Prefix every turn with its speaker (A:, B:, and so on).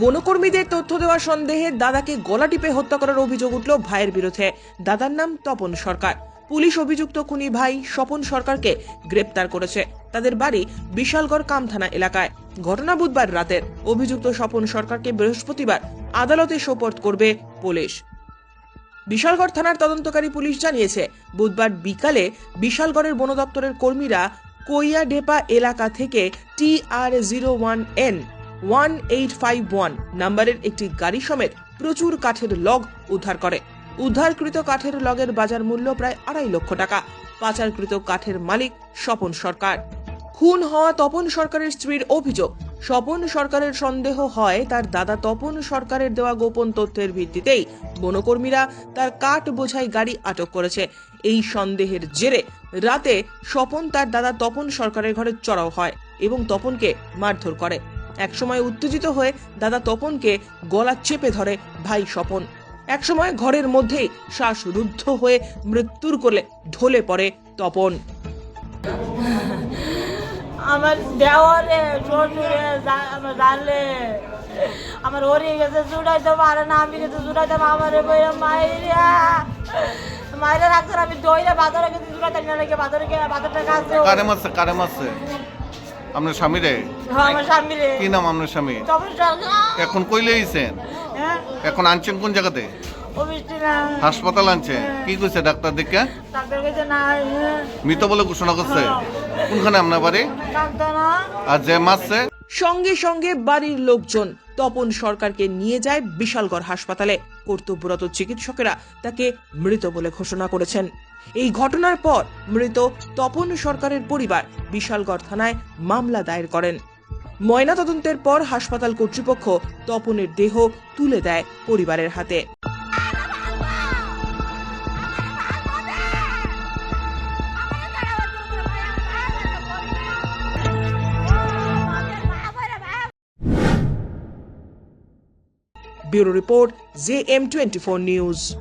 A: বনকর্মীদের তথ্য দেওয়া সন্দেহে দাদাকে গলা টিপে হত্যা করার অভিযোগ উঠল ভাইয়ের বিরুদ্ধে। দাদার নাম তপন সরকার। পুলিশ অভিযুক্ত খুনি ভাই স্বপন সরকারকে গ্রেপ্তার করেছে। তাদের বাড়ি বিশালগড় কামথানা এলাকায়। ঘটনা বুধবার রাতের। অভিযুক্ত স্বপন সরকারকে বৃহস্পতিবার আদালতে সোপর্দ করবে পুলিশ। বিশালগড় থানার তদন্তকারী পুলিশ জানিয়েছে, বুধবার বিকালে বিশালগড়ের বন দপ্তরের কর্মীরা কৈয়াডেপা এলাকা থেকে T R zero one N one eight five one নাম্বারের একটি গাড়ি সমেত প্রচুর কাঠের লগ উদ্ধার করে। উদ্ধারকৃত কাঠের লগের বাজার মূল্য প্রায় আড়াই লক্ষ টাকা। পাচারকৃত কাঠের মালিক স্বপন সরকার। খুন হওয়া তপন সরকারের স্ত্রীর অভিযোগ। স্বপন সরকারের সন্দেহ হয় তার দাদা তপন সরকারের দেওয়া গোপন তথ্যের ভিত্তিতেই বনকর্মীরা তার কাঠ বোঝাই গাড়ি আটক করেছে। এই সন্দেহের জেরে রাতে স্বপন তার দাদা তপন সরকারের ঘরে চড়াও হয় এবং তপনকে মারধর করে। একসময় উত্তেজিত হয়ে দাদা তপনকে গলা চেপে ধরে ভাই স্বপন। একসময় ঘরের মধ্যেই শ্বাসরুদ্ধ হয়ে মৃত্যুর কোলে ঢলে পড়ে তপন।
B: আমার দেওয়ারে শ্বশুরে আমার জানলে আমার ওরে গেছে জুড়াইতে পারে না আমি গেছে জুড়াইতে আমার মাইরা। মাইরা রাখছে আমি দইরা বাজারে গেছি জুড়াইতে নিয়ে লেগে বাজারে গিয়ে বাজারটা কাছে
C: কারে মারছে কারে মারছে আপনার স্বামী রে
B: রে
C: কি নাম আপনার স্বামী? এখন কইলে আইছেন?
B: হ্যাঁ।
C: এখন আনছেন কোন জায়গাতে? হাসপাতাল আনছেন কি কইছে ডাক্তার দেখে?
B: ডাক্তার গেছে না হ্যাঁ,
C: মৃত বলে ঘোষণা করছে। কোনখানে আপনার বাড়ি? আর যে মারছে?
A: সঙ্গে সঙ্গে বাড়ির লোকজন তপন সরকারকে নিয়ে যায় বিশালগড় হাসপাতালে। কর্তব্যরত চিকিৎসকেরা তাকে মৃত বলে ঘোষণা করেছেন। এই ঘটনার পর মৃত তপন সরকারের পরিবার বিশালগড় থানায় মামলা দায়ের করেন। ময়নাতদন্তের পর হাসপাতাল কর্তৃপক্ষ তপনের দেহ তুলে দেয় পরিবারের হাতে। Bureau Report, ZM24 News.